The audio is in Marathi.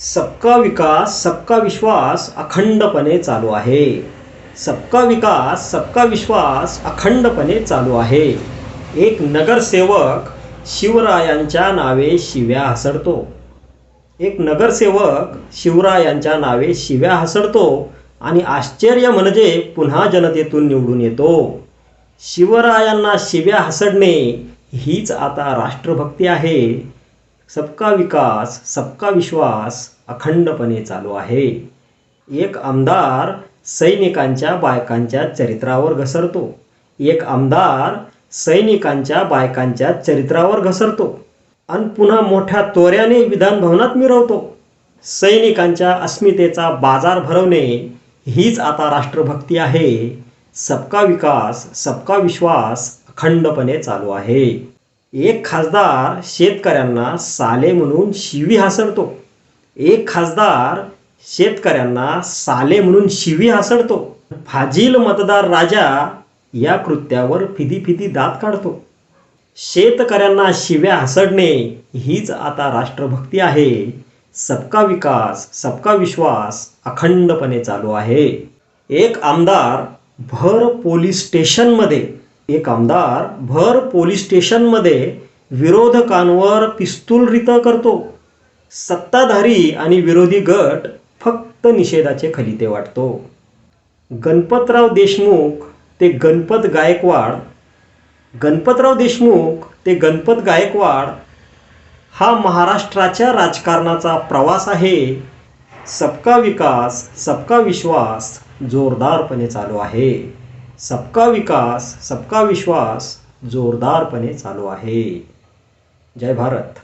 सबका विकास सबका विश्वास अखंडपणे चालू आहे. सबका विकास सबका विश्वास अखंडपणे चालू आहे. एक नगरसेवक शिवरायांच्या नावे शिव्या हसडतो. एक नगरसेवक शिवरायांच्या नावे शिव्या हसडतो आणि आश्चर्य म्हणजे पुन्हा जनतेतून निवडून येतो. शिवरायांना शिव्या हसडणे हीच आता राष्ट्रभक्ती आहे. सबका विकास सबका विश्वास अखंडपणे चालू आहे. एक आमदार सैनिकांच्या बायकांच्या चरित्रावर घसरतो. एक आमदार सैनिकांच्या बायकांच्या चरित्रावर घसरतो. आणि पुन्हा मोठ्या तोऱ्याने विधानभवनात मिरवतो. सैनिकांच्या अस्मितेचा बाजार भरवणे हीच आता राष्ट्रभक्ती आहे. सबका विकास सबका विश्वास अखंडपणे चालू आहे. एक खासदार शेतकऱ्यांना साले म्हणून शिवी हासडतो. एक खासदार शेतकऱ्यांना साले म्हणून शिवी हासडतो. फाजील मतदार राजा या कृत्यावर फिदी फिदी दात काढतो. शेतकऱ्यांना शिव्या हसडणे हीच आता राष्ट्रभक्ती आहे. सबका विकास सबका विश्वास अखंडपणे चालू आहे. एक आमदार भर पोलीस स्टेशनमध्ये एक आमदार भर पोलीस स्टेशनमध्ये विरोधकांवर पिस्तूलरित करतो. सत्ताधारी आणि विरोधी गट फक्त निषेधाचे खलिते वाटतो. गणपतराव देशमुख ते गणपत गायकवाड. गणपतराव देशमुख ते गणपत गायकवाड हा महाराष्ट्राच्या राजकारणाचा प्रवास आहे. सबका विकास सबका विश्वास जोरदारपणे चालू आहे. सबका विकास सबका विश्वास जोरदारपणे चालू आहे. जय भारत.